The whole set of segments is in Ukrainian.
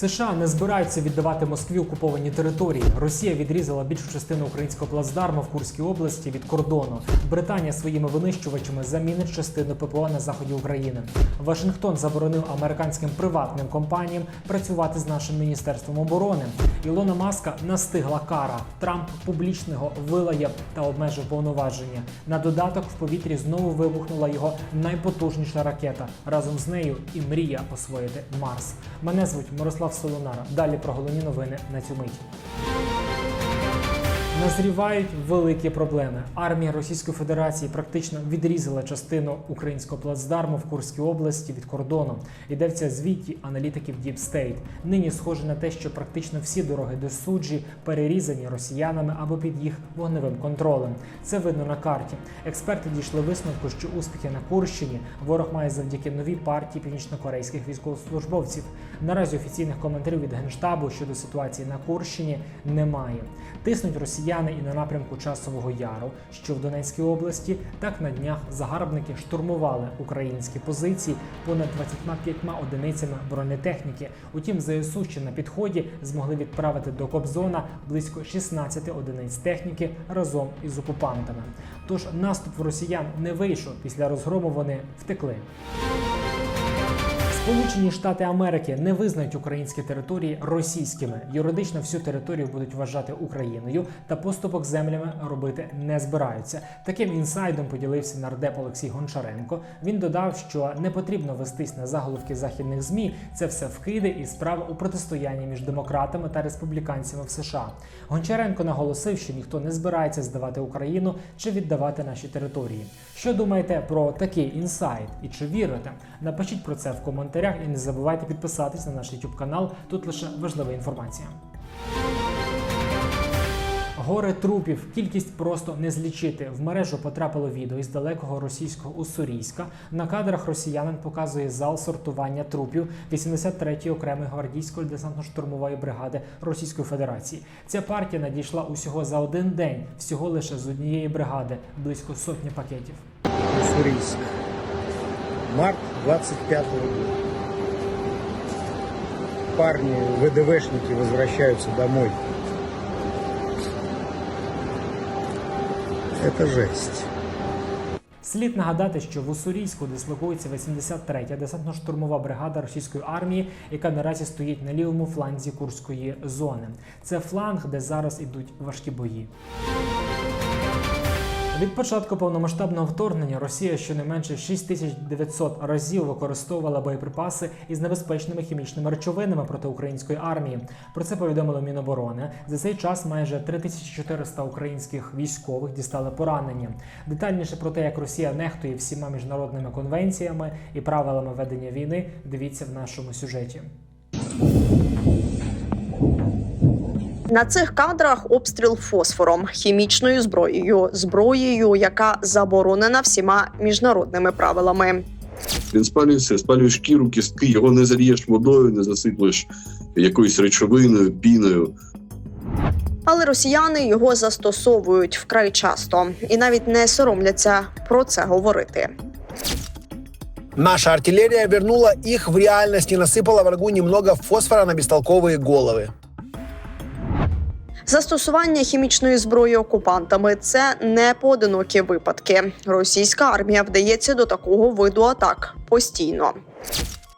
США не збираються віддавати Москві окуповані території. Росія відрізала більшу частину українського плацдарму в Курській області від кордону. Британія своїми винищувачами замінить частину ППО на заході України. Вашингтон заборонив американським приватним компаніям працювати з нашим міністерством оборони. Ілона Маска настигла кара. Трамп публічно його вилаяв та обмежив повноваження. На додаток в повітрі знову вибухнула його найпотужніша ракета. Разом з нею і мрія освоїти Марс. Мене звуть Мирослав Солонара. Далі про головні новини на цю мить. Назрівають великі проблеми. Армія Російської Федерації практично відрізала частину українського плацдарму в Курській області від кордону. Йдеться звіті аналітиків Deep State. Нині схоже на те, що практично всі дороги до суджі перерізані росіянами або під їх вогневим контролем. Це видно на карті. Експерти дійшли висновку, що успіхи на Курщині ворог має завдяки новій партії північнокорейських військовослужбовців. Наразі офіційних коментарів від генштабу щодо ситуації на Курщині немає. Тиснуть росіяни і на напрямку часового яру, що в Донецькій області. Так на днях загарбники штурмували українські позиції понад 25 одиницями бронетехніки. Утім, ЗСУ ще на підході змогли відправити до Кобзона близько 16 одиниць техніки разом із окупантами. Тож наступ росіян не вийшов. Після розгрому вони втекли. Сполучені Штати Америки не визнають українські території російськими. Юридично всю територію будуть вважати Україною та поступок землями робити не збираються. Таким інсайдом поділився нардеп Олексій Гончаренко. Він додав, що не потрібно вестись на заголовки західних змі. Це все вкиди і справа у протистоянні між демократами та республіканцями в США. Гончаренко наголосив, що ніхто не збирається здавати Україну чи віддавати наші території. Що думаєте про такий інсайт і чи вірите? Напишіть про це в коментарях і не забувайте підписатись на наш YouTube канал. Тут лише важлива інформація. Гори трупів, кількість просто не злічити. В мережу потрапило відео із далекого російського Уссурійська. На кадрах росіянин показує зал сортування трупів 83-ї окремої гвардійської десантно-штурмової бригади Російської Федерації. Ця партія надійшла усього за один день, всього лише з однієї бригади, близько сотні пакетів. Уссурийск. Март 25 года. Парни, ВДВшники возвращаются домой. Это жесть. Слід нагадати, що в Уссурійську дислокується 83-я десантно-штурмова бригада російської армії, яка наразі стоїть на лівому фланзі Курської зони. Це фланг, де зараз ідуть важкі бої. Від початку повномасштабного вторгнення Росія щонайменше 6900 разів використовувала боєприпаси із небезпечними хімічними речовинами проти української армії. Про це повідомило Міноборони. За цей час майже 3400 українських військових дістали поранення. Детальніше про те, як Росія нехтує всіма міжнародними конвенціями і правилами ведення війни, дивіться в нашому сюжеті. На цих кадрах обстріл фосфором, хімічною зброєю, зброєю, яка заборонена всіма міжнародними правилами. Він спалюється, спалює шкіру, кістки, його не зальєш водою, не засиплеш якоюсь речовиною, піною. Але росіяни його застосовують вкрай часто і навіть не соромляться про це говорити. Наша артиллерия вернула их в реальность и насыпала врагу немного фосфора на бестолковые головы. Застосування хімічної зброї окупантами це не поодинокі випадки. Російська армія вдається до такого виду атак постійно.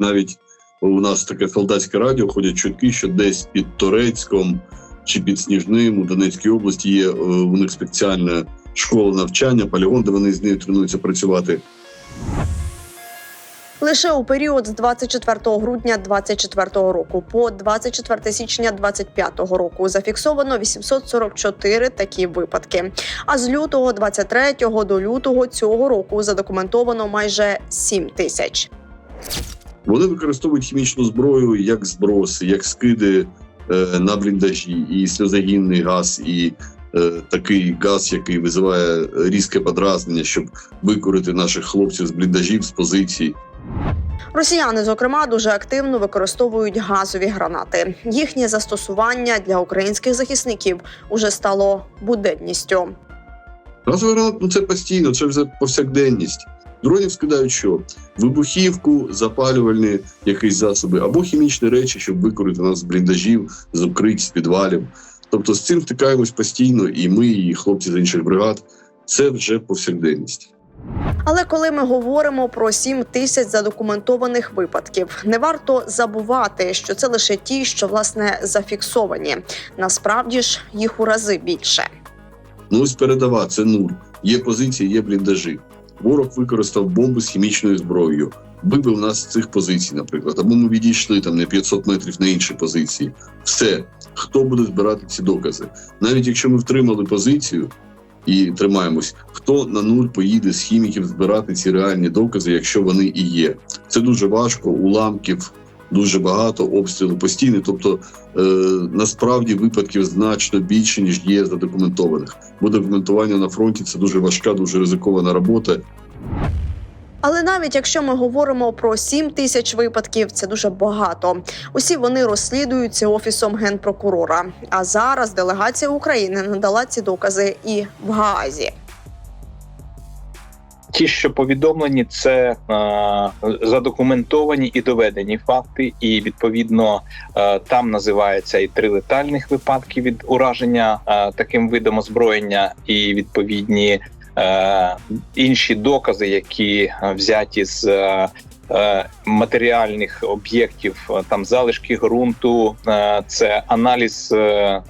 Навіть у нас таке солдатське радіо ходять чутки, що десь під Торецьком чи під Сніжним у Донецькій області є е, у них спеціальна школа навчання, полігон, де вони з нею тренуються працювати. Лише у період з 24 грудня 24 року по 24 січня 25 року зафіксовано 844 такі випадки. А з лютого 23 до лютого цього року задокументовано майже 7 тисяч. Вони використовують хімічну зброю як зброси, як скиди е, на бліндажі, і сльозогінний газ, і е, такий газ, який визиває різке подразнення, щоб викорити наших хлопців з бліндажів, з позицій. Росіяни, зокрема, дуже активно використовують газові гранати. Їхнє застосування для українських захисників уже стало буденністю. Газовий гранат ну це постійно, це вже повсякденність. Дронів скидають що? Вибухівку, запалювальні якісь засоби або хімічні речі, щоб викорити нас з бліндажів, з укриття, з підвалів. Тобто з цим стикаємось постійно, і ми, і хлопці з інших бригад. Це вже повсякденність. Але коли ми говоримо про 7 тисяч задокументованих випадків, не варто забувати, що це лише ті, що власне зафіксовані. Насправді ж їх у рази більше. Ну ось передова, це нуль. Є позиції, є бліндажі. Ворог використав бомби з хімічною зброєю. Вибив нас з цих позицій, наприклад, або ми відійшли там на 500 метрів на інші позиції. Все, хто буде збирати ці докази? Навіть якщо ми втримали позицію і тримаємось, хто на нуль поїде з хіміків збирати ці реальні докази, якщо вони і є? Це дуже важко, уламків дуже багато, обстріли постійні. Тобто е, насправді випадків значно більше ніж є задокументованих. Бо документування на фронті це дуже важка, дуже ризикована робота. Але навіть якщо ми говоримо про 7 тисяч випадків, це дуже багато. Усі вони розслідуються офісом генпрокурора. А зараз делегація України надала ці докази і в Гаазі. Ті, що повідомлені, це е, задокументовані і доведені факти, і відповідно е, там називається і три летальних випадки від ураження е, таким видом озброєння, і відповідні інші докази, які е, взяті з е, е, матеріальних об'єктів, е, там залишки ґрунту, е, це аналіз е,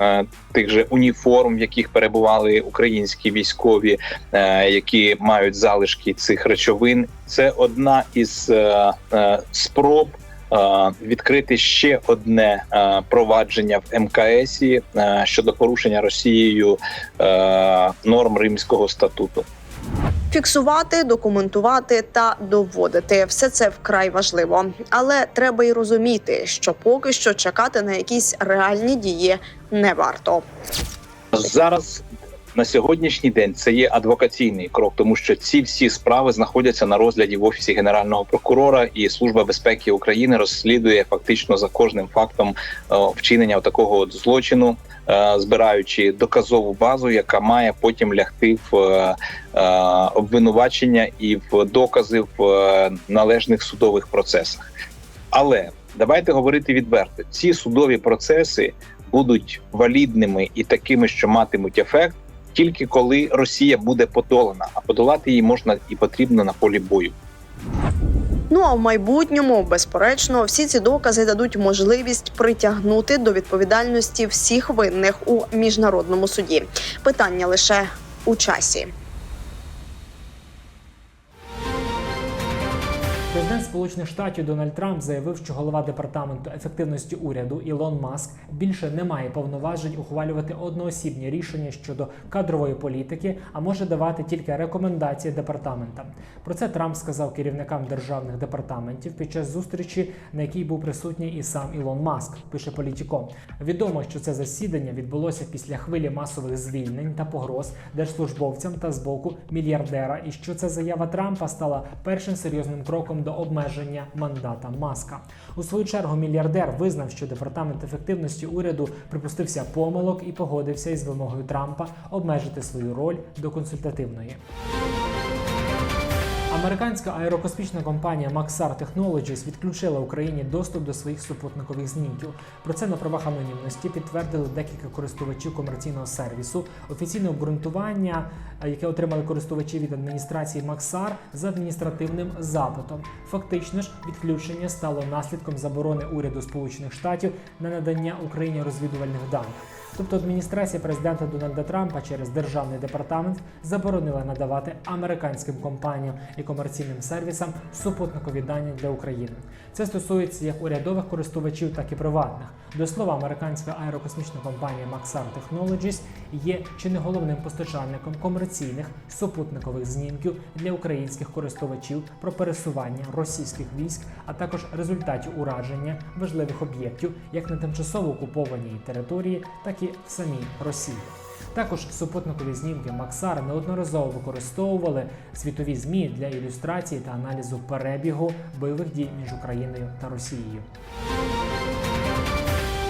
е, тих же уніформ, в яких перебували українські військові е, які мають залишки цих речовин. Це одна із е, е, спроб. Е, Відкрити ще одне е, провадження в МКС е, щодо порушення Росією норм Римського статуту. Фіксувати, документувати та доводити все це вкрай важливо. Але треба й розуміти, що поки що чекати на якісь реальні дії не варто. Зараз на сьогоднішній день це є адвокаційний крок, тому що ці всі справи знаходяться на розгляді в офісі генерального прокурора, і служба безпеки України розслідує фактично за кожним фактом е, вчинення такого от злочину, е, збираючи доказову базу, яка має потім лягти в е, обвинувачення і в докази в належних судових процесах. Але давайте говорити відверто: ці судові процеси будуть валідними і такими, що матимуть ефект, тільки коли Росія буде подолана, а подолати її можна і потрібно на полі бою. Ну а в майбутньому, безперечно, всі ці докази дадуть можливість притягнути до відповідальності всіх винних у міжнародному суді. Питання лише у часі. Сполучених Штатів Дональд Трамп заявив, що голова департаменту ефективності уряду Ілон Маск більше не має повноважень ухвалювати одноосібні рішення щодо кадрової політики, а може давати тільки рекомендації департаментам. Про це Трамп сказав керівникам державних департаментів під час зустрічі, на якій був присутній і сам Ілон Маск. Пише Політіко. Відомо, що це засідання відбулося після хвилі масових звільнень та погроз держслужбовцям та з боку мільярдера, і що ця заява Трампа стала першим серйозним кроком до обмеження мандата Маска. У свою чергу мільярдер визнав, що департамент ефективності уряду припустився помилок і погодився із вимогою Трампа обмежити свою роль до консультативної. Американська аерокосмічна компанія Maxar Technologies відключила Україні доступ до своїх супутникових знімків. Про це на правах анонімності підтвердили декілька користувачів комерційного сервісу. Офіційне обґрунтування, е, яке отримали користувачі від адміністрації Maxar за адміністративним запитом. Фактично ж, відключення стало наслідком заборони уряду Сполучених Штатів на надання Україні розвідувальних даних. Тобто адміністрація президента Дональда Трампа через державний департамент заборонила надавати американським компаніям і комерційним сервісам супутникові дані для України. Це стосується як урядових користувачів, так і приватних. До слова, американська аерокосмічна компанія Maxar Technologies є чи не головним постачальником комерційних супутникових знімків для українських користувачів про пересування російських військ, а також результатів ураження важливих об'єктів як на тимчасово окупованій території, так і в самій Росії. Також супутникові знімки Максар неодноразово використовували світові змі для ілюстрації та аналізу перебігу бойових дій між Україною та Росією.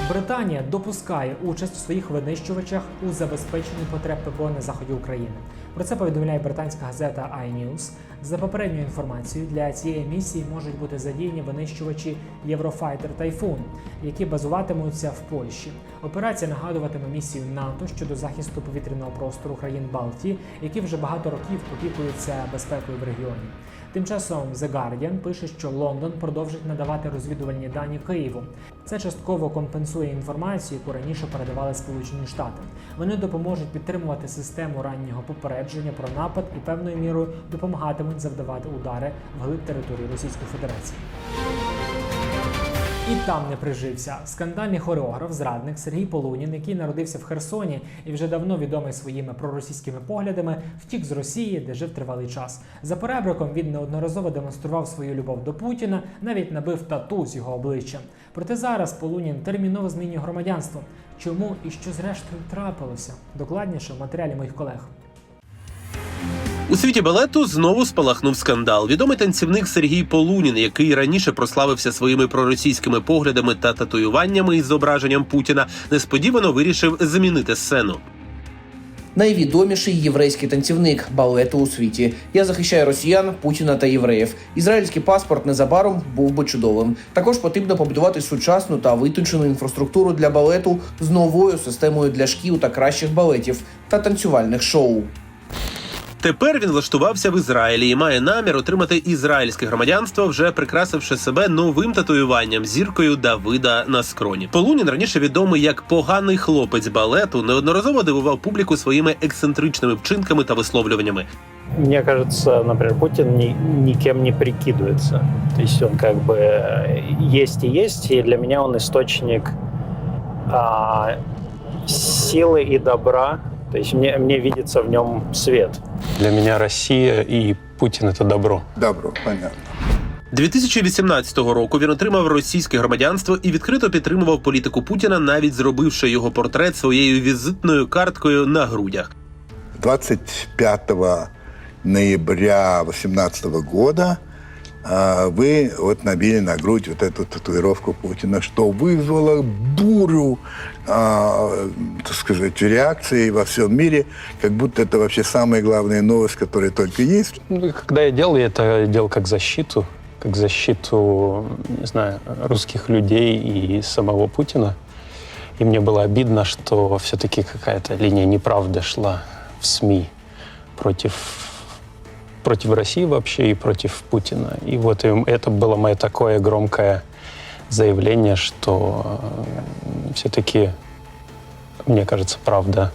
Британія допускає участь у своїх винищувачах у забезпеченні потреб ППО на заході України. Про це повідомляє британська газета iNews. За попередньою інформацією, для цієї місії можуть бути задіяні винищувачі Eurofighter Typhoon, які базуватимуться в Польщі. Операція нагадуватиме місію НАТО щодо захисту повітряного простору країн Балтії, які вже багато років опікуються безпекою в регіоні. Тим часом The Guardian пише, що Лондон продовжить надавати розвідувальні дані Києву. Це частково компенсує інформацію, яку раніше передавали Сполучені Штати. Вони допоможуть підтримувати систему раннього попередження про напад і певною мірою допомагатимуть завдавати удари вглиб території Російської Федерації. І там не прижився. Скандальний хореограф, зрадник Сергій Полунін, який народився в Херсоні і вже давно відомий своїми проросійськими поглядами, втік з Росії, де жив тривалий час. За перебриком він неодноразово демонстрував свою любов до Путіна, навіть набив тату з його обличчям. Проте зараз Полунін терміново змінює громадянство. Чому і що зрештою трапилося? Докладніше в матеріалі моїх колег. У світі балету знову спалахнув скандал. Відомий танцівник Сергій Полунін, який раніше прославився своїми проросійськими поглядами та татуюваннями із зображенням Путіна, несподівано вирішив змінити сцену. Найвідоміший єврейський танцівник балету у світі. Я захищаю росіян, Путіна та євреїв. Ізраїльський паспорт незабаром був би чудовим. Також потрібно побудувати сучасну та витончену інфраструктуру для балету з новою системою для шкіл та кращих балетів та танцювальних шоу. Тепер він влаштувався в Ізраїлі і має намір отримати ізраїльське громадянство, вже прикрасивши себе новим татуюванням зіркою Давида на скроні. Полунін раніше відомий як поганий хлопець балету, неодноразово дивував публіку своїми ексцентричними вчинками та висловлюваннями. Мне кажется, например, Путин ни, никем не прикидывается. То есть он как бы э, есть и есть, и для меня он источник а, силы и добра. то есть мне, мне видится в нем свет. Для меня Россия и Путин это добро. Добро, понятно. 2018 року він отримав російське громадянство і відкрито підтримував політику Путіна, навіть зробивши його портрет своєю візитною карткою на грудях. 25 ноября 2018 года вы вот набили на грудь вот эту татуировку Путина, что вызвало бурю, а, так сказать, реакции во всем мире, как будто это вообще самая главная новость, которая только есть. Ну, Когда я делал, я это делал как защиту, как защиту, не знаю, русских людей и самого Путина. И мне было обидно, что все-таки какая-то линия неправды шла в СМИ против, против России вообще и против Путина. И вот это было мое такое громкое заявление, что все-таки, мне кажется, правда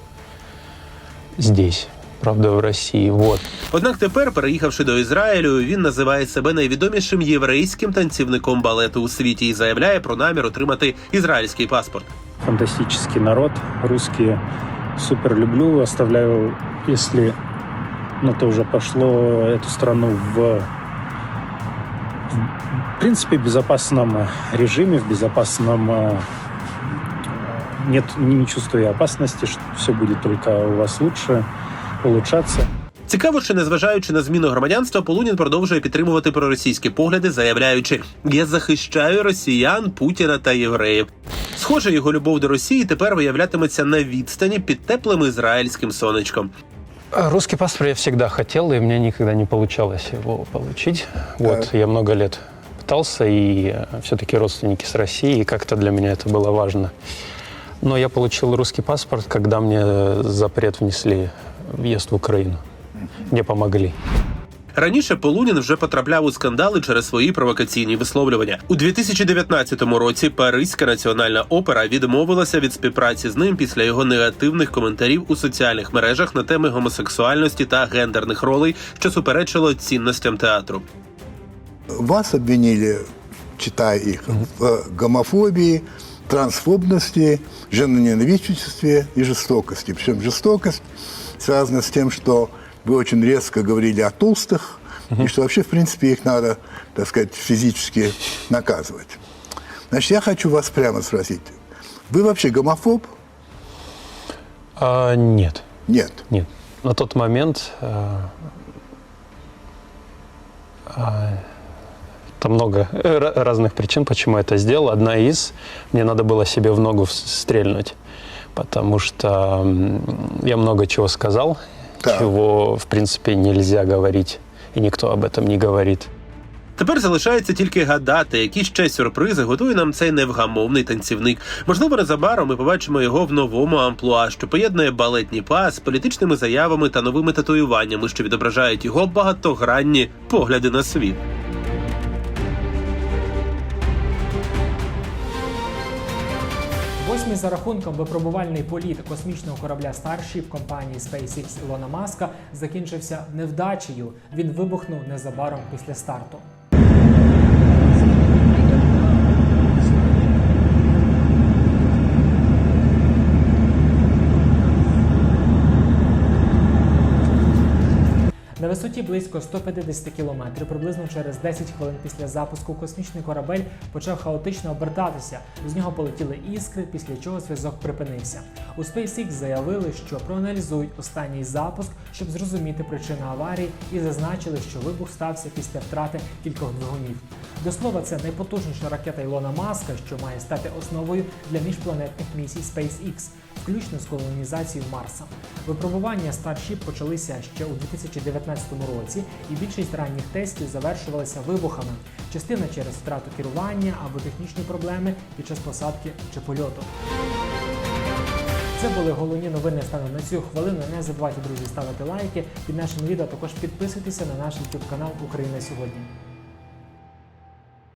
здесь, правда в России. Вот. Однак тепер, переїхавши до Ізраїлю, він називає себе найвідомішим єврейським танцівником балету у світі і заявляє про намір отримати ізраїльський паспорт. Фантастический народ, русские. Супер люблю, оставляю, если на то уже пошло, эту страну в, в принципе, безопасном режиме, в безопасном... э, Нет, не чувствую опасности, что все будет только у вас лучше, улучшаться. Цікаво, що незважаючи на зміну громадянства, Полунін продовжує підтримувати проросійські погляди, заявляючи: Я захищаю росіян, Путіна та євреїв. Схоже, його любов до Росії тепер виявлятиметься на відстані під теплим ізраїльським сонечком. А Русский паспорт я всегда хотел, и у меня никогда не получалось его получить. Вот, я много лет пытался, и все-таки родственники с Россией, и как-то для меня это было важно. Но я получил русский паспорт, когда мне запрет внесли въезд в Украину. Мне помогли. Раніше Полунін вже потрапляв у скандали через свої провокаційні висловлювання. У 2019 році Паризька національна опера відмовилася від співпраці з ним після його негативних коментарів у соціальних мережах на теми гомосексуальності та гендерних ролей, що суперечило цінностям театру. Вас обвинили, читая их, в гомофобии, трансфобности, женоненавистничестве и жестокости. Причем жестокость связана с тем, что вы очень резко говорили о толстых, и что вообще, в принципе, их надо, так сказать, физически наказывать. Значит, я хочу вас прямо спросить. Вы вообще гомофоб? А, нет, Нет. нет. На тот момент а, а, Там много ра- разных причин, почему я это сделал. Одна из, мне надо было себе в ногу стрельнуть, потому что я много чего сказал, Так. чего, в принципе, нельзя говорить, и никто об этом не говорит. Тепер залишається тільки гадати, які ще сюрпризи готує нам цей невгамовний танцівник. Можливо, незабаром ми побачимо його в новому амплуа, що поєднує балетні па з політичними заявами та новими татуюваннями, що відображають його багатогранні погляди на світ. Восьмий за рахунком випробувальний політ космічного корабля Starship компанії SpaceX Ілона Маска закінчився невдачею. Він вибухнув незабаром після старту. На висоті близько 150 кілометрів, приблизно через 10 хвилин після запуску, космічний корабель почав хаотично обертатися. З нього полетіли іскри, після чого зв'язок припинився. У SpaceX заявили, що проаналізують останній запуск, щоб зрозуміти причину аварії, і зазначили, що вибух стався після втрати кількох двигунів. До слова, це найпотужніша ракета Ілона Маска, що має стати основою для міжпланетних місій SpaceX, включно з колонізацією Марса. Випробування Starship почалися ще у 2019 році, і більшість ранніх тестів завершувалися вибухами, частина через втрату керування або технічні проблеми під час посадки чи польоту. Це були головні новини станом на цю хвилину. Не забувайте, друзі, ставити лайки під нашим відео. Також підписуйтеся на наш YouTube канал Україна сьогодні.